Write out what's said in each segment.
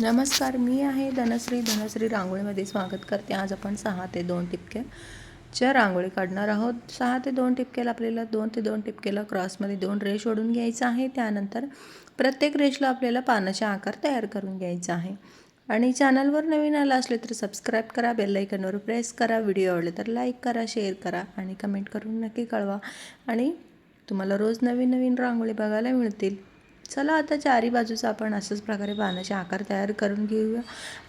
नमस्कार मी आहे धनश्री. धनश्री रांगोळीमध्ये स्वागत करते. आज आपण सहा ते दोन टिपक्याच्या रांगोळी काढणार आहोत. सहा ते दोन टिपक्याला आपल्याला दोन ते दोन टिपक्याला क्रॉसमध्ये दोन रेश ओढून घ्यायचं आहे. त्यानंतर प्रत्येक रेशला आपल्याला पानाचा आकार तयार करून घ्यायचा आहे. आणि चॅनलवर नवीन आला असले तर सबस्क्राईब करा बेलायकनवर प्रेस करा व्हिडिओ आवडले तर लाईक करा शेअर करा आणि कमेंट करून नक्की कळवा. आणि तुम्हाला रोज नवीन नवीन रांगोळी बघायला मिळतील. चला आता चारी बाजूचा आपण असंच प्रकारे पानाचे आकार तयार करून घेऊया.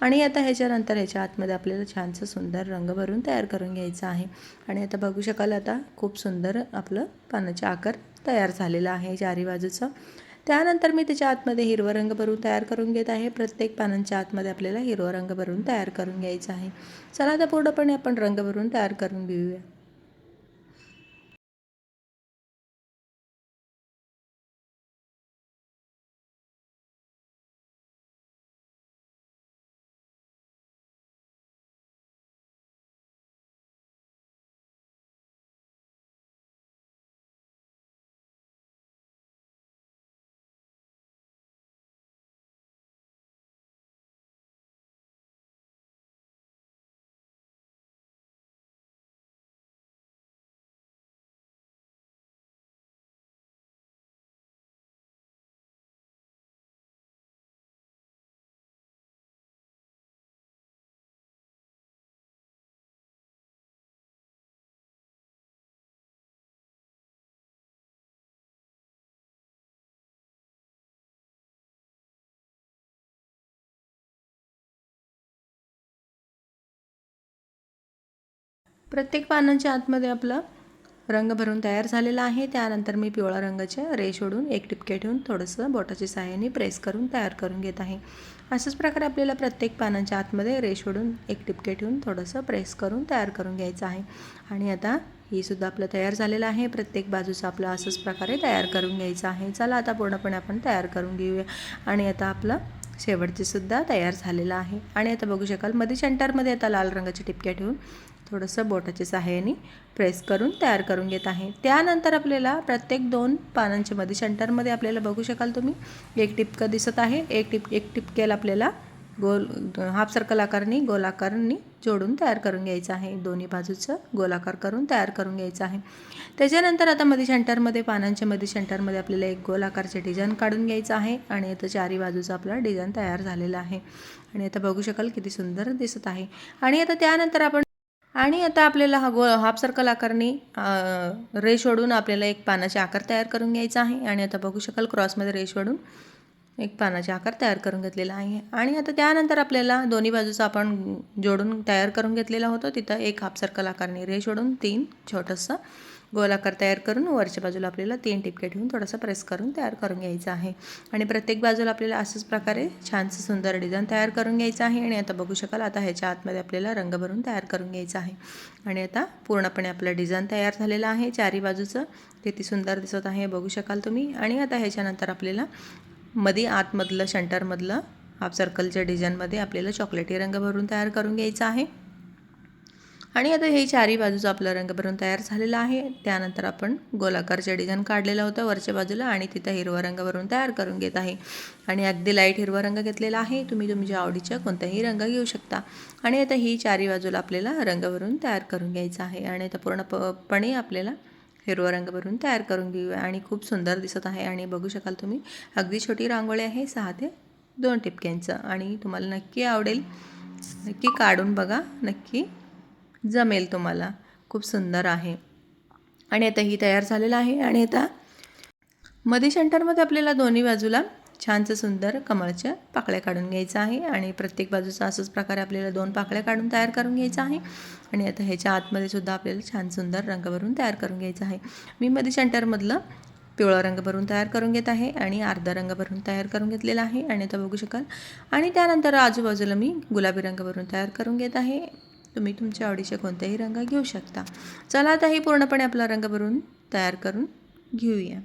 आणि आता ह्याच्यानंतर ह्याच्या आतमध्ये आपल्याला छानसं सुंदर रंग भरून तयार करून घ्यायचं आहे. आणि आता बघू शकाल आता खूप सुंदर आपलं पानाचे आकार तयार झालेलं आहे चारी बाजूचं. त्यानंतर मी त्याच्या आतमध्ये हिरवा रंग भरून तयार करून घेत आहे. प्रत्येक पानांच्या आतमध्ये आपल्याला हिरवा रंग भरून तयार करून घ्यायचा आहे. चला आता पूर्णपणे आपण रंग भरून तयार करून घेऊया. प्रत्येक पानांच्या आतमध्ये आपलं रंग भरून तयार झालेला आहे. त्यानंतर मी पिवळा रंगाच्या रेश ओढून एक टिपके ठेवून थोडंसं बोटाच्या सहाय्याने प्रेस करून तयार करून घेत आहे. अशाच प्रकारे आपल्याला प्रत्येक पानांच्या आतमध्ये रेश ओढून एक टिपके ठेवून थोडंसं प्रेस करून तयार करून घ्यायचं आहे. आणि आता ही सुद्धा आपलं तयार झालेलं आहे. प्रत्येक बाजूचं आपलं असंच प्रकारे तयार करून घ्यायचं आहे. चला आता पूर्णपणे आपण तयार करून घेऊया. आणि आता आपलं शेवटचे सुद्धा तयार झालेलं आहे. आणि आता बघू शकाल मध्ये सेंटरमध्ये आता लाल रंगाचे टिपक्या ठेवून थोडंसं बोटाच्या सहाय्याने प्रेस करून तयार करून घेत आहे. त्यानंतर आपल्याला प्रत्येक दोन पानांच्या मध्ये सेंटरमध्ये आपल्याला बघू शकाल तुम्ही. एक टिपकं दिसत आहे. एक टिप एक टिपकेला आपल्याला गोल हाफ सर्कल आकारनी गोलाकारनी जोडून तयार करून घ्यायचं आहे. दोन्ही बाजूचं गोलाकार करून तयार करून घ्यायचं आहे. त्याच्यानंतर आता मध्ये सेंटरमध्ये पानांच्या मध्ये सेंटरमध्ये आपल्याला एक गोलाकारचे डिझाईन काढून घ्यायचं आहे आणि आता चारी बाजूचं आपला डिझाईन तयार झालेलं आहे. आणि आता बघू शकाल किती सुंदर दिसत आहे. आणि आता त्यानंतर आपण आणि आता आपल्याला हा गो हाफ सर्कल आकारने रेश ओढून आपल्याला एक पानाचे आकार तयार करून घ्यायचा आहे. आणि आता बघू शकाल क्रॉसमध्ये रेश ओढून. एक पानाचे आकार तयार करून घेतलेला आहे. आणि आता त्यानंतर आपल्याला दोन्ही बाजूचं आपण जोडून तयार करून घेतलेला होतो. तिथं एक हाफ सर्कल आकारने रेश ओढून तीन छोटंसं गोलाकार तयार करून वरच्या बाजूला आपल्याला तीन टिपके ठेवून थोडंसं प्रेस करून तयार करून घ्यायचं आहे. आणि प्रत्येक बाजूला आपल्याला असंच प्रकारे छानसं सुंदर डिझाईन तयार करून घ्यायचं आहे. आणि आता बघू शकाल आता ह्याच्या आतमध्ये आपल्याला रंग भरून तयार करून घ्यायचा आहे. आणि आता पूर्णपणे आपलं डिझाईन तयार झालेलं आहे. चारी बाजूचं किती सुंदर दिसत आहे बघू शकाल तुम्ही. आणि आता ह्याच्यानंतर आपल्याला मध्ये आतमधलं शंटरमधलं हाफ सर्कलच्या डिझाईनमध्ये आपल्याला चॉकलेटी रंग भरून तयार करून घ्यायचा आहे. आणि आता हे चारी बाजूचं आपलं रंग भरून तयार झालेलं आहे. त्यानंतर आपण गोलाकारचे डिझाईन काढलेला होता वरच्या बाजूला आणि तिथं हिरवा रंग भरून तयार करून घेत आहे. आणि अगदी लाइट हिरवा रंग घेतलेला आहे. तुम्ही तुमच्या आवडीच्या कोणताही रंग घेऊ शकता. आणि आता ही चारी बाजूला आपल्याला रंग भरून तयार करून घ्यायचं आहे. आणि आता पूर्णपणे आपल्याला हिरवा रंग भरून तयार करून घेऊया. आणि खूप सुंदर दिसत आहे. आणि बघू शकाल तुम्ही अगदी छोटी रांगोळी आहे. सहा ते दोन टिपक्यांचं. आणि तुम्हाला नक्की आवडेल नक्की काढून बघा नक्की जमेल तुम्हाला. खूप सुंदर आहे. आणि आता ही तयार झालेलं आहे. आणि आता मध्ये सेंटरमध्ये आपल्याला दोन्ही बाजूला छानसं सुंदर कमळच्या पाकळ्या काढून घ्यायचं आहे आणि प्रत्येक बाजूचा असंच प्रकारे आपल्याला दोन पाकळ्या काढून तयार करून घ्यायचं आहे. आणि आता ह्याच्या आतमध्ये सुद्धा आपल्याला छान सुंदर रंग भरून तयार करून घ्यायचा आहे. मी मध्ये सेंटरमधलं पिवळा रंग भरून तयार करून घेत आहे आणि अर्धा रंग भरून तयार करून घेतलेला आहे. आणि आता बघू शकाल. आणि त्यानंतर आजूबाजूला मी गुलाबी रंग भरून तयार करून घेत आहे. तुम्ही तुमच्या आवडीचे कोणतेही रंग घेऊ शकता. चला आता हे पूर्णपणे आपला रंग भरून तयार करून घेऊया.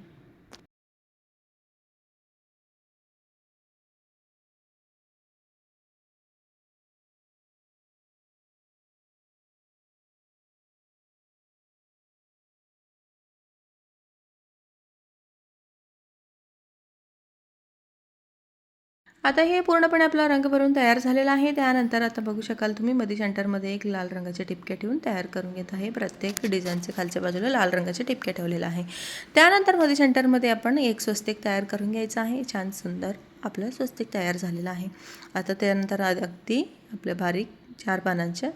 आता हे पूर्णपणे आपला रंग भरून तयार झालेला आहे. त्यानंतर आता बघू शकाल तुम्ही मधी सेंटरमध्ये एक लाल रंगाचे टिपके ठेवून तयार करून घेत आहे. प्रत्येक डिझाईनचे खालच्या बाजूला लाल रंगाचे टिपके ठेवलेलं आहे. त्यानंतर मधी सेंटरमध्ये आपण एक स्वस्तिक तयार करून घ्यायचं आहे. छान सुंदर आपलं स्वस्तिक तयार झालेलं आहे. आता त्यानंतर अगदी आपल्या बारीक चार पानांच्या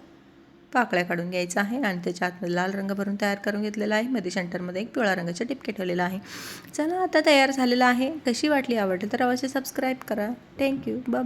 पाकळ्या काढून घ्यायचा आहे आणि त्याच्या आतमध्ये लाल रंग भरून तयार करून घेतलेला आहे. मध्ये सेंटरमध्ये एक पिवळा रंगाचे टिपके ठेवलेला आहे. चला आता तयार झालेला आहे. कशी वाटली आवडली तर अवश्य सबस्क्राईब करा. Thank you bye